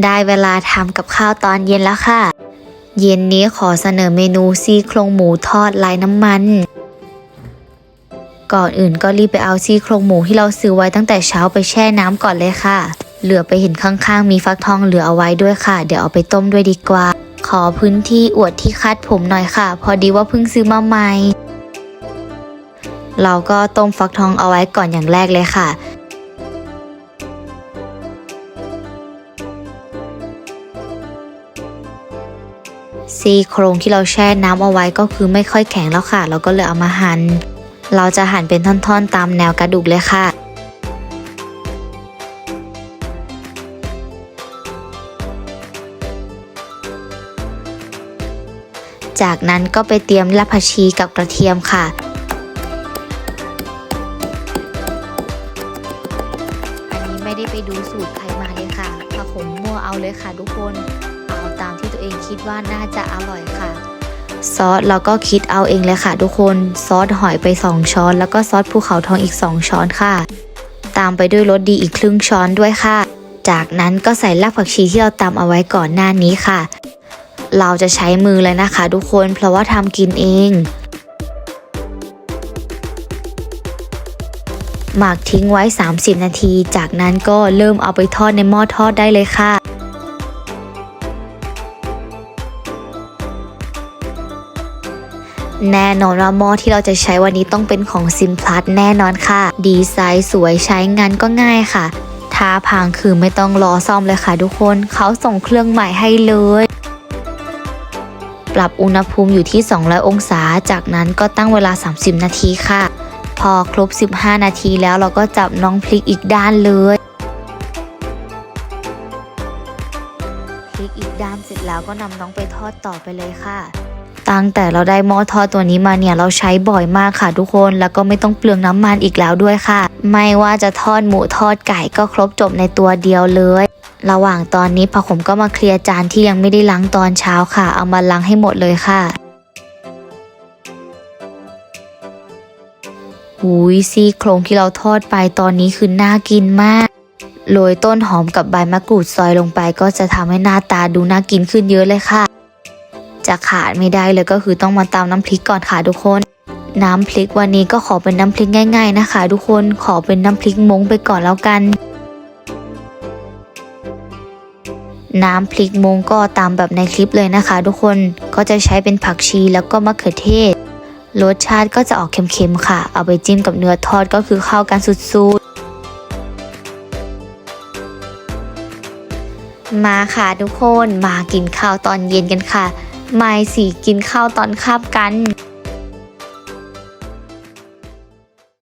ได้เวลาทำกับข้าวตอนเย็นแล้วค่ะ เย็นนี้ขอเสนอเมนูซี่โครงหมูทอดลายน้ำมัน ก่อนอื่นก็รีบไปเอาซี่โครงหมูที่เราซื้อไว้ตั้งแต่เช้าไปแช่น้ำก่อนเลยค่ะ เหลือไปเห็นข้างๆ มีฟักทองเหลือเอาไว้ด้วยค่ะ เดี๋ยวเอาไปต้มด้วยดีกว่า ขอพื้นที่อวดที่คัดผมหน่อยค่ะ พอดีว่าเพิ่งซื้อมาใหม่ เราก็ต้มฟักทองเอาไว้ก่อนอย่างแรกเลยค่ะ ซี่โครงที่เราแช่น้ำเอาไว้ก็คือไม่ค่อยแข็งแล้วค่ะ เราก็เลยเอามาหัน่นเราจะหั่นเป็นท่อนๆ ตามแนวกระดูกเลยค่ะจากนั้นก็ไปเตรียมรากผักชีกับกระเทียมค่ะ อันนี้ไม่ได้ไปดูสูตรใครมาเลยค่ะถ้าผมมั่วเอาเลยค่ะทุกคน ตามที่ตัวเองคิดว่าน่าจะอร่อยค่ะ ซอสเราก็คิดเอาเองเลยค่ะ ทุกคนซอสหอยไป 2 ช้อน แล้วก็ซอสภูเขาทองอีก 2 ช้อนค่ะ ตามไปด้วยรสดีอีกครึ่งช้อนด้วยค่ะ จากนั้นก็ใส่รากผักชีที่เราตำเอาไว้ก่อนหน้านี้ค่ะ เราจะใช้มือเลยนะคะ ทุกคนเพราะว่าทำกินเองหมักทิ้งไว้ 30 นาที จากนั้นก็เริ่มเอาไปทอดในหม้อทอดได้เลยค่ะ แน่นอนว่าหม้อที่เราจะใช้วันนี้ต้องเป็นของซิมพลัสแน่นอนค่ะ ดีไซน์สวยใช้งานก็ง่ายค่ะถ้าพังคือไม่ต้องรอซ่อมเลยค่ะทุกคน เขาส่งเครื่องใหม่ให้เลย ปรับอุณหภูมิอยู่ที่ 200 องศา จากนั้นก็ตั้งเวลา 30 นาทีค่ะ พอครบ 15 นาทีแล้วเราก็จับน้องพลิกอีกด้านเลยพลิกอีกด้านเสร็จแล้วก็นำน้องไปทอดต่อไปเลยค่ะ ตั้งแต่เราได้หม้อทอดตัวนี้มาเนี่ยเราใช้บ่อยมากค่ะทุกคนแล้วก็ไม่ต้องเปลืองน้ำมันอีกแล้วด้วยค่ะ ไม่ว่าจะทอดหมูทอดไก่ก็ครบจบในตัวเดียวเลย ระหว่างตอนนี้ผักผมก็มาเคลียร์จานที่ยังไม่ได้ล้างตอนเช้าค่ะ เอามาล้างให้หมดเลยค่ะหุยซี่โครงที่เราทอดไปตอนนี้คือน่ากินมากโรยต้นหอมกับใบมะกรูดซอยลงไปก็จะทำให้หน้าตาดูน่ากินขึ้นเยอะเลยค่ะ จะขาดไม่ได้เลยก็คือต้องมาตามน้ำพริกก่อนค่ะทุกคน น้ำพริกวันนี้ก็ขอเป็นน้ำพริกง่าย ๆนะคะ ทุกคนขอเป็นน้ำพริกมงไปก่อนแล้วกัน น้ำพริกมงก็ตามแบบในคลิปเลยนะคะ ทุกคนก็จะใช้เป็นผักชีแล้วก็มะเขือเทศรสชาติก็จะออกเค็มๆค่ะ เอาไปจิ้มกับเนื้อทอดก็คือเข้ากันสุดๆ มาค่ะทุกคน มากินข้าวตอนเย็นกันค่ะ ไม่สิกินข้าวตอนคาบกัน